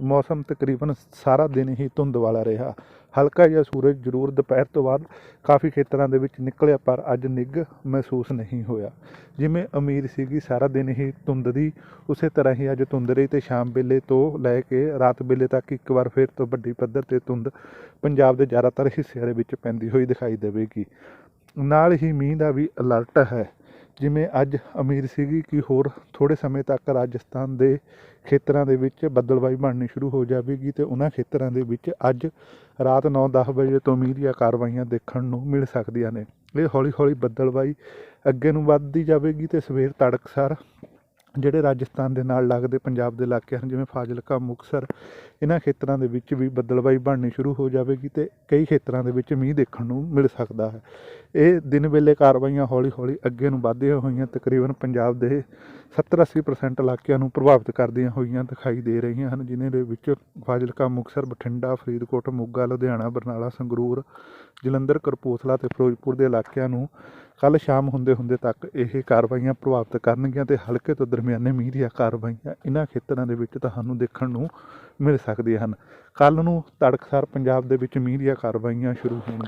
ਮੌਸਮ ਤਕਰੀਬਨ ਸਾਰਾ ਦਿਨ ਹੀ ਧੁੰਦ ਵਾਲਾ ਰਿਹਾ। ਹਲਕਾ ਜਿਹਾ ਸੂਰਜ ਜ਼ਰੂਰ ਦੁਪਹਿਰ ਤੋਂ ਬਾਅਦ ਕਾਫੀ ਖੇਤਰਾਂ ਦੇ ਵਿੱਚ ਨਿਕਲਿਆ, ਪਰ ਅੱਜ ਨਿੱਘ ਮਹਿਸੂਸ ਨਹੀਂ ਹੋਇਆ। ਜਿਵੇਂ ਉਮੀਦ ਸੀਗੀ, ਸਾਰਾ ਦਿਨ ਹੀ ਧੁੰਦ ਦੀ। ਉਸੇ ਤਰ੍ਹਾਂ ਹੀ ਅੱਜ ਧੁੰਦ ਰਹੀ ਤੇ ਸ਼ਾਮ ਵੇਲੇ ਤੋਂ ਲੈ ਕੇ ਰਾਤ ਵੇਲੇ ਤੱਕ ਇੱਕ ਵਾਰ ਫਿਰ ਤੋਂ ਵੱਡੀ ਪੱਧਰ ਤੇ ਧੁੰਦ ਪੰਜਾਬ ਦੇ ਜ਼ਿਆਦਾਤਰ ਹਿੱਸਿਆਂ ਦੇ ਵਿੱਚ ਪੈਂਦੀ ਹੋਈ ਦਿਖਾਈ ਦੇਵੇਗੀ। ਨਾਲ ਹੀ ਮੀਂਹ ਦਾ ਵੀ ਅਲਰਟ ਹੈ। ਜਿਵੇਂ ਅੱਜ ਉਮੀਦ ਸੀਗੀ ਕਿ ਹੋਰ ਥੋੜੇ ਸਮੇਂ ਤੱਕ ਰਾਜਸਥਾਨ ਦੇ ਖੇਤਰਾਂ ਦੇ ਵਿੱਚ ਬੱਦਲਬਾਈ ਬਣਨੀ ਸ਼ੁਰੂ ਹੋ ਜਾਵੇਗੀ ਤੇ ਉਹਨਾਂ ਖੇਤਰਾਂ ਦੇ ਵਿੱਚ ਅੱਜ ਰਾਤ 9-10 ਵਜੇ ਤੋਂ ਮੀਂਹ ਦੀਆਂ ਕਾਰਵਾਈਆਂ ਦੇਖਣ ਨੂੰ ਮਿਲ ਸਕਦੀਆਂ ਨੇ। ਇਹ ਹੌਲੀ-ਹੌਲੀ ਬੱਦਲਬਾਈ ਅੱਗੇ ਨੂੰ ਵੱਧਦੀ ਜਾਵੇਗੀ ਤੇ ਸਵੇਰ ਤੜਕਸਾਰ ਜਿਹੜੇ ਰਾਜਸਥਾਨ ਦੇ ਨਾਲ ਲੱਗਦੇ ਪੰਜਾਬ ਦੇ ਇਲਾਕੇ ਹਨ, ਜਿਵੇਂ ਫਾਜ਼ਿਲਕਾ, ਮੁਕਤਸਰ, ਇਹਨਾਂ ਖੇਤਰਾਂ ਦੇ ਵਿੱਚ ਵੀ ਬੱਦਲਬਾਈ ਬਣਨੀ ਸ਼ੁਰੂ ਹੋ ਜਾਵੇਗੀ ਤੇ ਕਈ ਖੇਤਰਾਂ ਦੇ ਵਿੱਚ ਮੀਂਹ ਦੇਖਣ ਨੂੰ ਮਿਲ ਸਕਦਾ ਹੈ। ਇਹ ਦਿਨ ਵੇਲੇ ਕਾਰਵਾਈਆਂ ਹੌਲੀ-ਹੌਲੀ ਅੱਗੇ ਨੂੰ ਵਧਦੀਆਂ ਹੋਈਆਂ, ਤਕਰੀਬਨ ਪੰਜਾਬ ਦੇ 70-80% ਇਲਾਕਿਆਂ ਨੂੰ ਪ੍ਰਭਾਵਿਤ ਕਰਦੀਆਂ ਹੋਈਆਂ ਦਿਖਾਈ ਦੇ ਰਹੀਆਂ ਹਨ, ਜਿਨ੍ਹਾਂ ਦੇ ਵਿੱਚ ਫਾਜ਼ਿਲਕਾ, ਮੁਕਤਸਰ, ਬਠਿੰਡਾ, ਫਰੀਦਕੋਟ, ਮੋਗਾ, ਲੁਧਿਆਣਾ, ਬਰਨਾਲਾ, ਸੰਗਰੂਰ, ਜਲੰਧਰ ਕਰਪੂਥਲਾ ਤੇ ਫਿਰੋਜ਼ਪੁਰ ਦੇ ਇਲਾਕਿਆਂ ਨੂੰ ਕੱਲ ਸ਼ਾਮ ਹੁੰਦੇ ਹੁੰਦੇ ਤੱਕ ਇਹ ਕਾਰਵਾਈਆਂ ਪ੍ਰਭਾਵਿਤ ਕਰਨਗੀਆਂ ਤੇ ਹਲਕੇ ਤੋਂ ਦਰਮਿਆਨੇ ਮੀਂਹ ਦੀਆਂ ਕਾਰਵਾਈਆਂ ਇਹਨਾਂ ਖੇਤਰਾਂ ਦੇ ਵਿੱਚ ਤੁਹਾਨੂੰ ਦੇਖਣ ਨੂੰ ਮਿਲ ਸਕਦੀਆਂ ਹਨ। ਕੱਲ ਨੂੰ ਤੜਕਸਾਰ ਪੰਜਾਬ ਦੇ ਵਿੱਚ ਮੀਂਹ ਦੀਆਂ ਕਾਰਵਾਈਆਂ ਸ਼ੁਰੂ ਹੋਣਗੀਆਂ।